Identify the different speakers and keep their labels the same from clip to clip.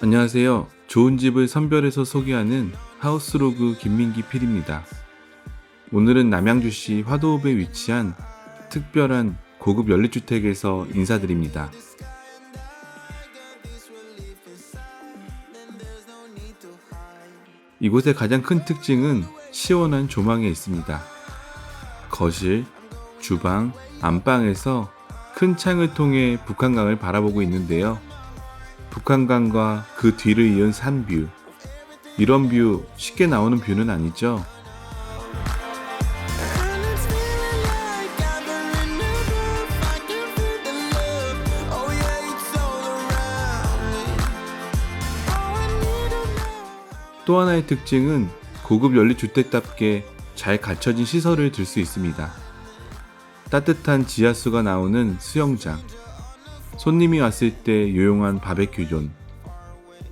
Speaker 1: 안녕하세요. 좋은 집을 선별해서 소개하는 하우스로그 김민기 필입니다. 오늘은 남양주시 화도읍에 위치한 특별한 고급 연립주택에서 인사드립니다. 이곳의 가장 큰 특징은 시원한 조망에 있습니다. 거실, 주방, 안방에서 큰 창을 통해 북한강을 바라보고 있는데요. 북한강과 그 뒤를 이은 산뷰. 이런 뷰 쉽게 나오는 뷰는 아니죠. 또 하나의 특징은 고급 연립주택답게 잘 갖춰진 시설을 들 수 있습니다. 따뜻한 지하수가 나오는 수영장, 손님이 왔을 때 유용한 바베큐 존,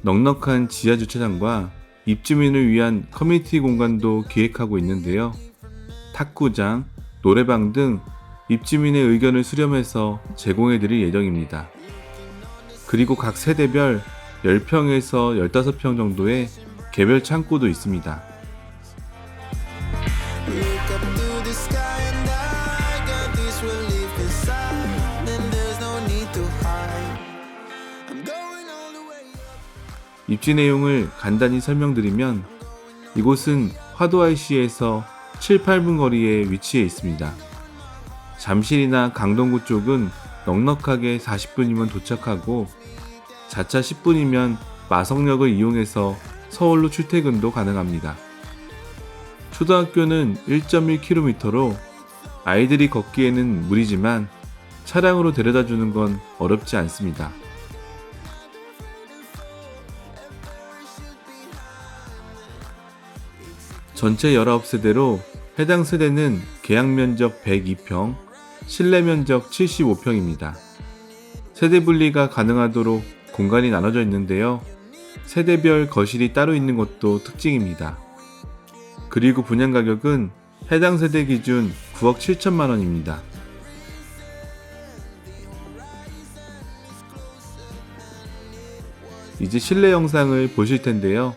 Speaker 1: 넉넉한 지하 주차장과 입주민을 위한 커뮤니티 공간도 기획하고 있는데요. 탁구장, 노래방 등 입주민의 의견을 수렴해서 제공해 드릴 예정입니다. 그리고 각 세대별 10평에서 15평 정도의 개별 창고도 있습니다. 입지 내용을 간단히 설명드리면 이곳은 화도 IC에서 7, 8분 거리에 위치해 있습니다. 잠실이나 강동구 쪽은 넉넉하게 40분이면 도착하고 자차 10분이면 마성역을 이용해서 서울로 출퇴근도 가능합니다. 초등학교는 1.1km로 아이들이 걷기에는 무리지만 차량으로 데려다 주는 건 어렵지 않습니다. 전체 19세대로 해당 세대는 계약 면적 102평, 실내 면적 75평입니다. 세대 분리가 가능하도록 공간이 나눠져 있는데요. 세대별 거실이 따로 있는 것도 특징입니다. 그리고 분양 가격은 해당 세대 기준 9억 7천만 원입니다. 이제 실내 영상을 보실 텐데요.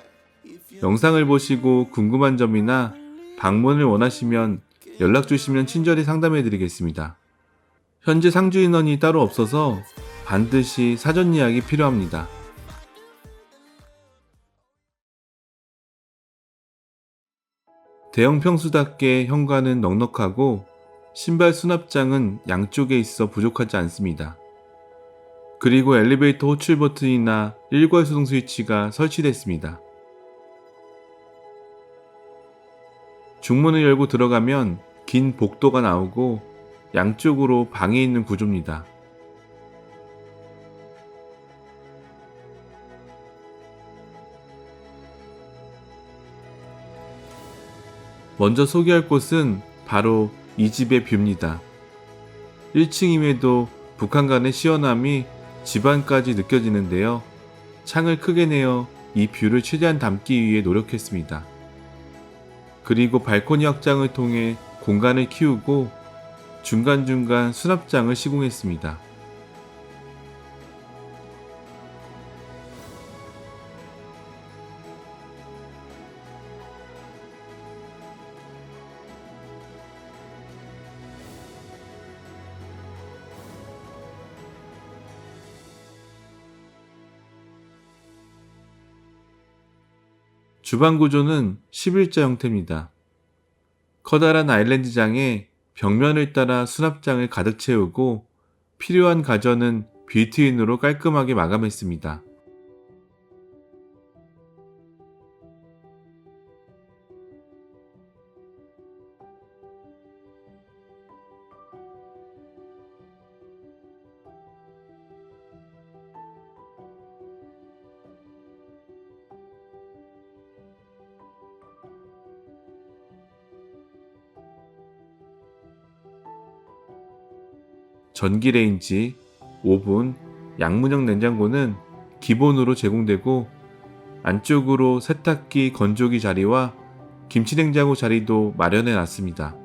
Speaker 1: 영상을 보시고 궁금한 점이나 방문을 원하시면 연락 주시면 친절히 상담해 드리겠습니다. 현재 상주 인원이 따로 없어서 반드시 사전 예약이 필요합니다. 대형 평수답게 현관은 넉넉하고 신발 수납장은 양쪽에 있어 부족하지 않습니다. 그리고 엘리베이터 호출 버튼이나 일괄 수동 스위치가 설치됐습니다. 중문을 열고 들어가면 긴 복도가 나오고 양쪽으로 방이 있는 구조입니다. 먼저 소개할 곳은 바로 이 집의 뷰입니다. 1층임에도 북한간의 시원함이 집안까지 느껴지는데요. 창을 크게 내어 이 뷰를 최대한 담기 위해 노력했습니다. 그리고 발코니 확장을 통해 공간을 키우고 중간중간 수납장을 시공했습니다. 주방 구조는 11자 형태입니다. 커다란 아일랜드장에 벽면을 따라 수납장을 가득 채우고 필요한 가전은 빌트인으로 깔끔하게 마감했습니다. 전기레인지, 오븐, 양문형 냉장고는 기본으로 제공되고 안쪽으로 세탁기, 건조기 자리와 김치냉장고 자리도 마련해 놨습니다.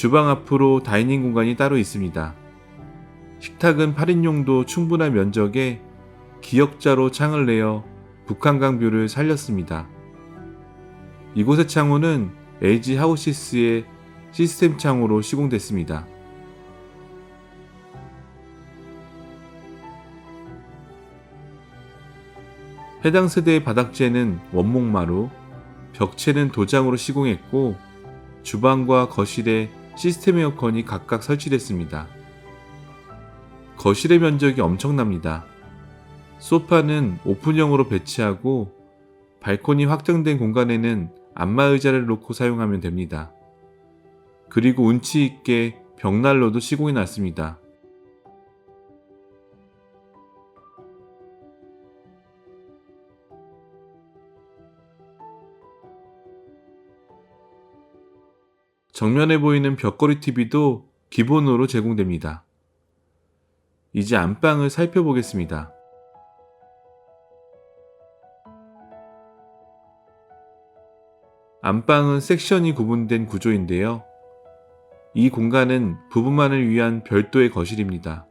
Speaker 1: 주방 앞으로 다이닝 공간이 따로 있습니다. 식탁은 8인용도 충분한 면적에 기역자로 창을 내어 북한강 뷰를 살렸습니다. 이곳의 창호는 LG 하우시스의 시스템 창호로 시공됐습니다. 해당 세대의 바닥재는 원목마루, 벽체는 도장으로 시공했고 주방과 거실에 시스템 에어컨이 각각 설치됐습니다. 거실의 면적이 엄청납니다. 소파는 오픈형으로 배치하고 발코니 확장된 공간에는 안마 의자를 놓고 사용하면 됩니다. 그리고 운치 있게 벽난로도 시공해 놨습니다. 정면에 보이는 벽걸이 TV도 기본으로 제공됩니다. 이제 안방을 살펴보겠습니다. 안방은 섹션이 구분된 구조인데요. 이 공간은 부부만을 위한 별도의 거실입니다.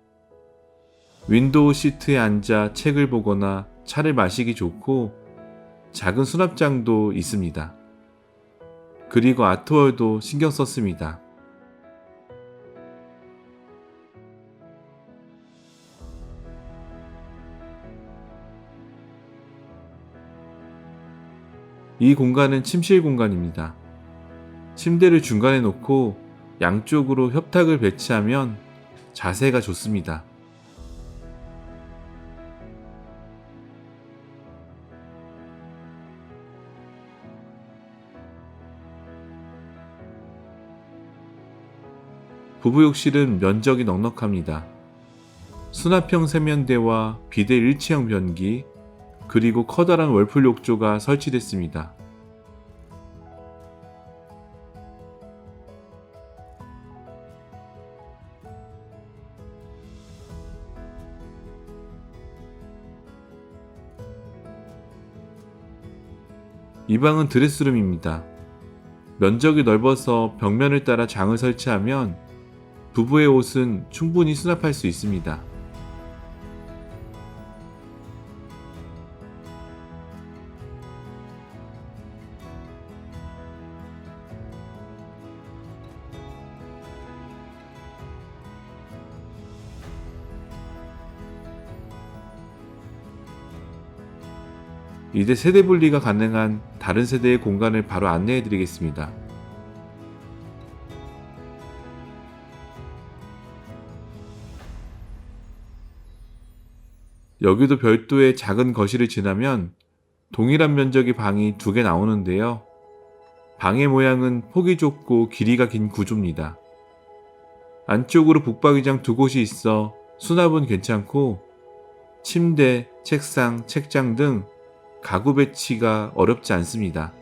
Speaker 1: 윈도우 시트에 앉아 책을 보거나 차를 마시기 좋고 작은 수납장도 있습니다. 그리고 아트월도 신경 썼습니다. 이 공간은 침실 공간입니다. 침대를 중간에 놓고 양쪽으로 협탁을 배치하면 자세가 좋습니다. 부부 욕실은 면적이 넉넉합니다. 수납형 세면대와 비대 일체형 변기, 그리고 커다란 월풀 욕조가 설치됐습니다. 이 방은 드레스룸입니다. 면적이 넓어서 벽면을 따라 장을 설치하면 부부의 옷은 충분히 수납할 수 있습니다. 이제 세대 분리가 가능한 다른 세대의 공간을 바로 안내해 드리겠습니다. 여기도 별도의 작은 거실을 지나면 동일한 면적의 방이 두 개 나오는데요. 방의 모양은 폭이 좁고 길이가 긴 구조입니다. 안쪽으로 북박이장 두 곳이 있어 수납은 괜찮고 침대, 책상, 책장 등 가구 배치가 어렵지 않습니다.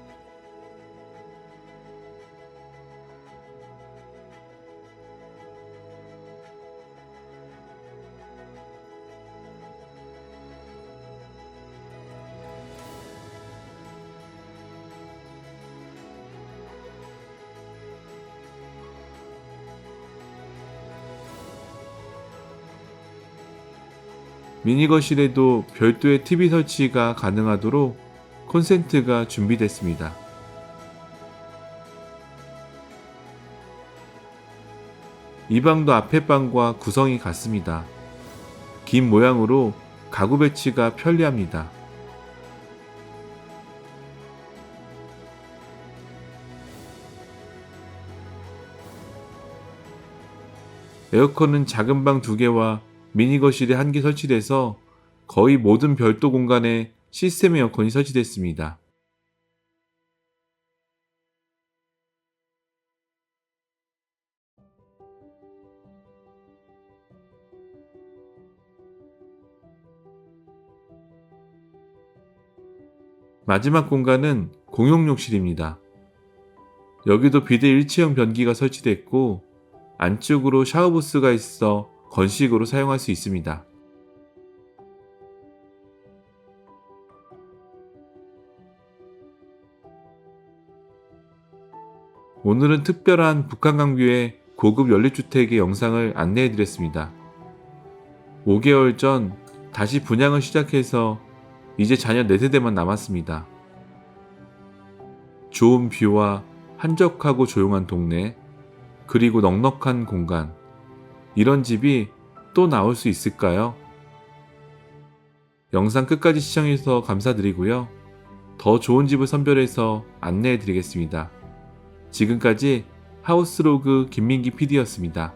Speaker 1: 미니 거실에도 별도의 TV 설치가 가능하도록 콘센트가 준비됐습니다. 이 방도 앞에 방과 구성이 같습니다. 긴 모양으로 가구 배치가 편리합니다. 에어컨은 작은 방두 개와 미니 거실에 한 개 설치돼서 거의 모든 별도 공간에 시스템 에어컨이 설치됐습니다. 마지막 공간은 공용 욕실입니다. 여기도 비대 일체형 변기가 설치됐고 안쪽으로 샤워부스가 있어 건식으로 사용할 수 있습니다. 오늘은 특별한 북한강 뷰에 고급 연립주택의 영상을 안내해 드렸습니다. 5개월 전 다시 분양을 시작해서 이제 자녀 4세대만 남았습니다. 좋은 뷰와 한적하고 조용한 동네, 그리고 넉넉한 공간. 이런 집이 또 나올 수 있을까요? 영상 끝까지 시청해주셔서 감사드리고요. 더 좋은 집을 선별해서 안내해 드리겠습니다. 지금까지 하우스로그 김민기 PD였습니다.